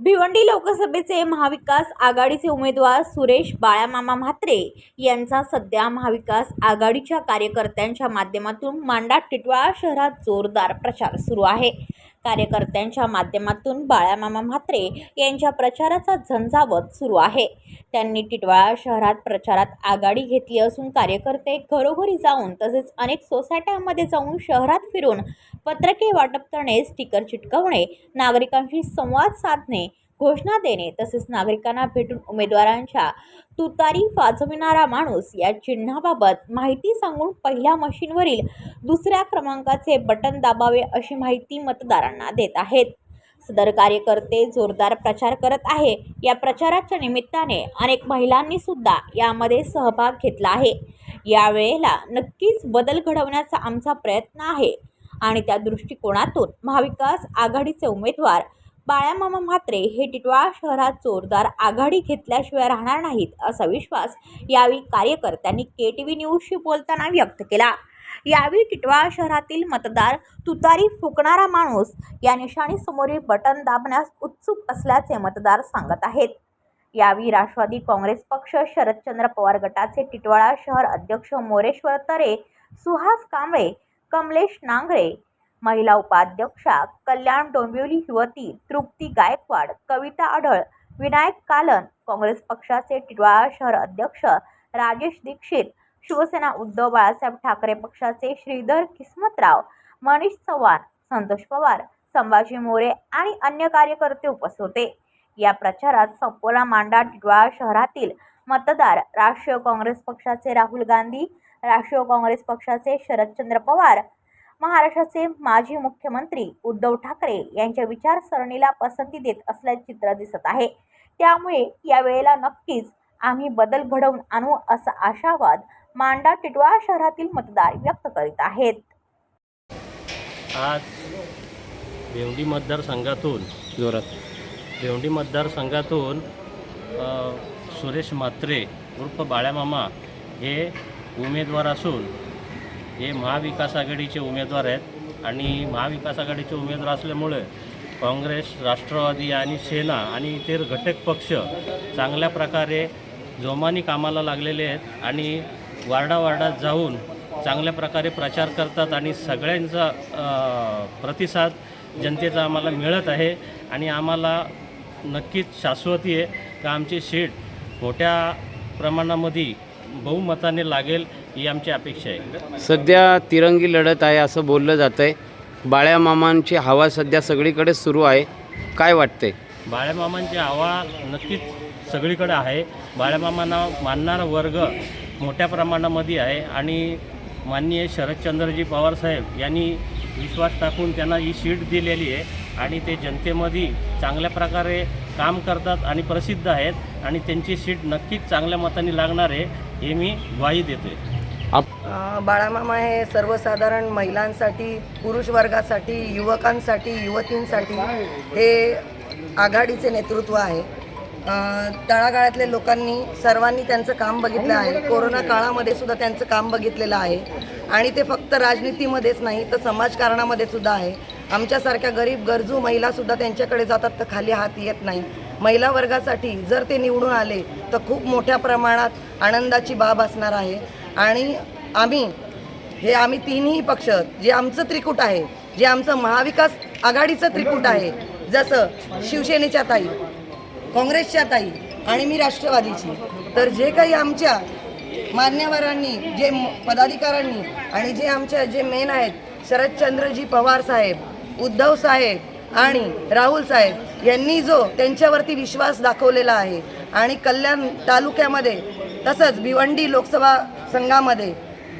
भिवंडी लोकसभेचे महाविकास आघाडीचे उमेदवार सुरेश बाळामामा म्हात्रे यांचा सध्या महाविकास आघाडीच्या कार्यकर्त्यांच्या माध्यमातून मांडा टिटवाळा शहरात जोरदार प्रचार सुरू आहे. कार्यकर्त्यांच्या माध्यमातून बाळामामा म्हात्रे यांच्या प्रचाराचा झंझावत सुरू आहे. त्यांनी टिटवाळा शहरात प्रचारात आघाडी घेतली असून कार्यकर्ते घरोघरी जाऊन तसेच अनेक सोसायट्यांमध्ये जाऊन शहरात फिरून पत्रके वाटप करणे स्टिकर चिटकवणे नागरिकांशी संवाद साधणे घोषणा देणे तसेच नागरिकांना भेटून उमेदवारांच्या तुतारी वाजविणारा माणूस या चिन्हाबाबत माहिती सांगून पहिल्या मशीनवरील दुसऱ्या क्रमांकाचे बटन दाबावे अशी माहिती मतदारांना देत आहेत. सदर कार्यकर्ते जोरदार प्रचार करत आहे. या प्रचाराच्या निमित्ताने अनेक महिलांनी सुद्धा यामध्ये सहभाग घेतला आहे. यावेळेला नक्कीच बदल घडवण्याचा आमचा प्रयत्न आहे आणि त्या दृष्टिकोनातून महाविकास आघाडीचे उमेदवार बाळामामा म्हात्रे हे टिटवाळा शहरात जोरदार आघाडी घेतल्याशिवाय राहणार नाहीत असा विश्वास यावेळी कार्यकर्त्यांनी के टी व्ही न्यूजशी बोलताना व्यक्त केला. यावेळी टिटवाळा शहरातील मतदार तुतारी फुकणारा माणूस या निशाणीसमोरील बटन दाबण्यास उत्सुक असल्याचे मतदार सांगत आहेत. यावेळी राष्ट्रवादी काँग्रेस पक्ष शरदचंद्र पवार गटाचे टिटवाळा शहर अध्यक्ष मोरेश्वर तरे सुहास कांबळे कमलेश नांगरे महिला उपाध्यक्षा कल्याण डोंबिवली युवती तृप्ती गायकवाड कविता आढळ विनायक कालन काँग्रेस पक्षाचे टिळवाळा शहर अध्यक्ष राजेश दीक्षित शिवसेना उद्धव बाळासाहेब ठाकरे पक्षाचे श्रीधर किस्मतराव मनीष चव्हाण संतोष पवार संभाजी मोरे आणि अन्य कार्यकर्ते उपस्थित होते. या प्रचारात संपूर्ण मांडा टिटवाळा शहरातील मतदार राष्ट्रीय काँग्रेस पक्षाचे राहुल गांधी राष्ट्रीय काँग्रेस पक्षाचे शरदचंद्र पवार महाराष्ट्राचे माजी मुख्यमंत्री उद्धव ठाकरे यांच्या विचारसरणीला पसंती देत असल्याचे चित्र दिसत आहे. त्यामुळे या वेळेला नक्कीच आम्ही बदल घडवून आणू असा आशावाद मांडा टिटवाळा शहरातील मतदार व्यक्त करीत आहेत. आज भेवंडी मतदारसंघातून जोरात. भेवंडी मतदारसंघातून सुरेश म्हात्रे उर्फ बाळ्यामामा हे उमेदवार असून हे महाविकास आघाडीचे उमेदवार आहेत आणि महाविकास आघाडीचे उमेदवार असल्यामुळे काँग्रेस राष्ट्रवादी आणि सेना आणि इतर घटक पक्ष चांगल्या प्रकारे जोमाने कामाला लागलेले आहेत आणि वार्डावार्डात जाऊन चांगल्या प्रकारे प्रचार करतात आणि सगळ्यांचा प्रतिसाद जनतेचा आम्हाला मिळत आहे आणि आम्हाला नक्कीच शाश्वती आहे का आमची सीट मोठ्या प्रमाणामध्ये बहुमताने लागेल ही आमची अपेक्षा आहे. सध्या तिरंगी लढत आहे असं बोललं जातं आहे बाळ्या मामांची हवा सध्या सगळीकडे सुरू आहे. काय वाटतंय? बाळ्यामामांची हवा नक्कीच सगळीकडे आहे. बाळ्यामामांना मानणारा वर्ग मोठ्या प्रमाणामध्ये आहे आणि माननीय शरदचंद्रजी पवारसाहेब यांनी विश्वास टाकून त्यांना ही सीट दिलेली आहे आणि ते जनतेमध्ये चांगल्या प्रकारे काम करतात आणि प्रसिद्ध आहेत आणि त्यांची सीट नक्कीच चांगल्या मताने लागणार आहे हे मी ग्वाही देतो बाळामामा हे सर्वसाधारण महिलांसाठी पुरुष वर्गासाठी युवकांसाठी युवतींसाठी हे आघाडीचे नेतृत्व आहे. तळागाळातल्या लोकांनी सर्वांनी त्यांचं काम बघितलं आहे. कोरोना काळामध्ये सुद्धा त्यांचं काम बघितलेलं आहे. आणि ते फक्त राजनीतीमध्येच नाही तर समाजकारणामध्ये सुद्धा आहे. आमच्यासारख्या गरीब गरजू महिलासुद्धा त्यांच्याकडे जातात तर खाली हात येत नाही. महिला वर्गासाठी जर ते निवडून आले तर खूप मोठ्या प्रमाणात आनंदाची बाब असणार आहे. आणि आम्ही हे आम्ही तिन्ही पक्ष जे आमचं त्रिकूट आहे जे आमचं महाविकास आघाडीचं त्रिकूट आहे जसं शिवसेनेच्या ताई काँग्रेसच्या ताई आणि मी राष्ट्रवादीची तर जे काही आमच्या मान्यवरांनी जे पदाधिकाऱ्यांनी आणि जे आमच्या जे मेन आहेत शरदचंद्रजी पवार साहेब उद्धव साहेब आणि राहुल साहेब यांनी जो त्यांच्यावरती विश्वास दाखवलेला आहे आणि कल्याण तालुक्यामध्ये तसंच भिवंडी लोकसभा संघामध्ये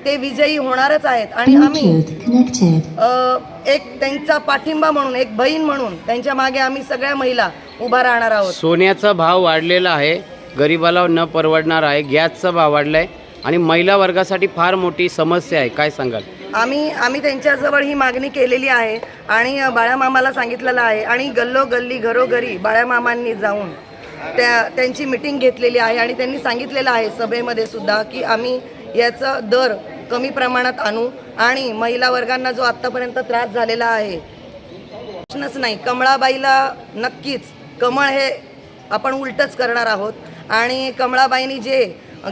ते विजयी होणारच आहेत. आणि आम्ही एक त्यांचा पाठिंबा म्हणून एक बहीण म्हणून त्यांच्या मागे आम्ही सगळ्या महिला उभा राहणार आहोत. सोन्याचा भाव वाढलेला आहे. गरिबाला न परवडणार आहे. गॅसचा भाव वाढला आहे आणि महिला वर्गासाठी फार मोठी समस्या आहे. काय सांगाल? आम्ही आम्ही त्यांच्याजवळ ही मागणी केलेली आहे. आणि अ, बाळामामाला सांगितलेलं आहे. आणि गल्लोगल्ली घरोघरी बाळामामांनी जाऊन त्या त्यांची मिटिंग घेतलेली आहे. आणि त्यांनी सांगितलेलं आहे सभेमध्ये सुद्धा की आम्ही याचा दर कमी प्रमाणात आणू आणि महिला वर्गांना जो आत्तापर्यंत त्रास झालेला आहे प्रश्नच नाही. कमळाबाईला नक्कीच कमळ हे आपण उलटच करणार आहोत. आणि कमळाबाईंनी जे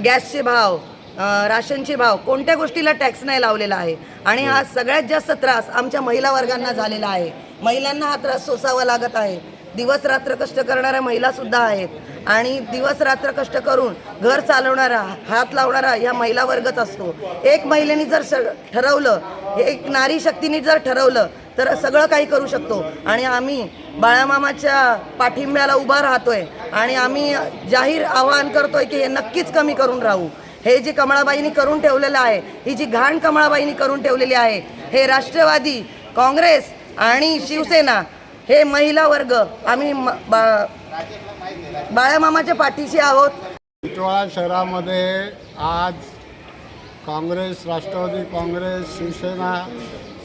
गॅसचे भाव राशनचे भाव कोणत्या गोष्टीला टॅक्स नाही लावलेला आहे आणि हा सगळ्यात जास्त त्रास आमच्या महिला वर्गांना झालेला आहे. महिलांना हा त्रास सोसावा लागत आहे. दिवस रात्र कष्ट करणाऱ्या महिला सुद्धा आहेत. आणि दिवस रात्र कष्ट करून घर चालवणारा हात लावणारा या महिला वर्गच असतो. एक महिलेने जर स ठरवलं एक नारी शक्तीने जर ठरवलं तर सगळं काही करू शकतो. आणि आम्ही बाळामामाच्या पाठिंब्याला उभा राहतोय. आणि आम्ही जाहीर आवाहन करतोय की हे नक्कीच कमी करून राहू. हे जे कमळाबाईंनी करून ठेवलेलं आहे ही जी घाण कमळाबाईंनी करून ठेवलेली आहे हे राष्ट्रवादी काँग्रेस आणि शिवसेना हे महिला वर्ग आम्ही म- बा- बाळामामाच्या पाठीशी आहोत. टिटवाळा शहरामध्ये आज काँग्रेस राष्ट्रवादी काँग्रेस शिवसेना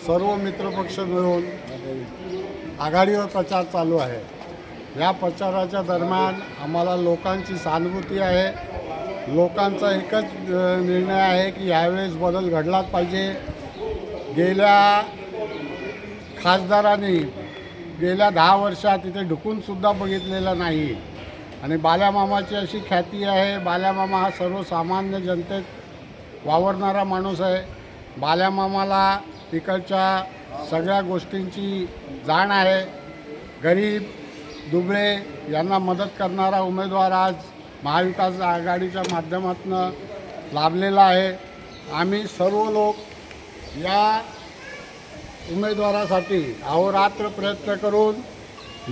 सर्व मित्रपक्ष मिळून आघाडीवर प्रचार चालू आहे. या प्रचाराच्या दरम्यान आम्हाला लोकांची सहानुभूती आहे. लोकांचा एकच निर्णय आहे की यावेळेस बदल घडलाच पाहिजे. गेल्या खासदारांनी गेल्या दहा वर्षात इथे ढुकूनसुद्धा बघितलेलं नाही. आणि बाल्यामामाची अशी ख्याती आहे बाल्यामामा हा सर्वसामान्य जनतेत वावरणारा माणूस आहे. बाल्यामामाला तिकडच्या सगळ्या गोष्टींची जाण आहे. गरीब दुबळे यांना मदत करणारा उमेदवार आज महाविकास आघाडीच्या माध्यमातून लाभलेला आहे. आम्ही सर्व लोक या उमेदवारासाठी अहोरात्र प्रयत्न करून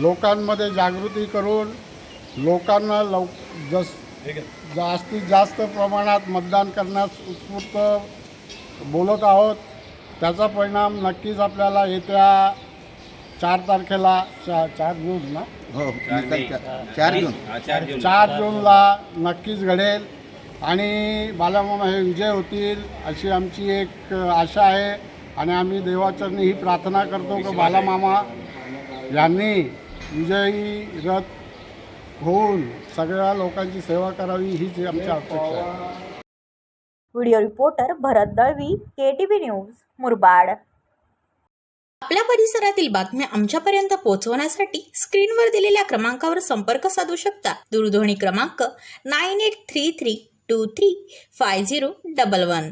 लोकांमध्ये जागृती करून लोकांना लव जस जास्तीत जास्त प्रमाणात मतदान करण्यास उत्स्फूर्त बोलत आहोत. त्याचा परिणाम नक्कीच आपल्याला येत्या चार तारखेला चा चार जून ना? हो चार जून. चार जूनला नक्कीच घडेल. आणि बालामामा हे विजय होतील अशी आमची एक आशा आहे. आणि आम्ही देवाचरणी ही प्रार्थना करतो की बालामामा यांनी विजयी रथ होऊन सगळ्या लोकांची सेवा करावी हीच आमची अपेक्षा आहे. Video reporter Bharat Dalvi K news Murbad. आपल्या परिसरातील बातम्या आमच्यापर्यंत पोहोचवण्यासाठी स्क्रीनवर दिलेल्या क्रमांकावर संपर्क साधू शकता. दूरध्वनी क्रमांक nine eight three three two three five zero double one.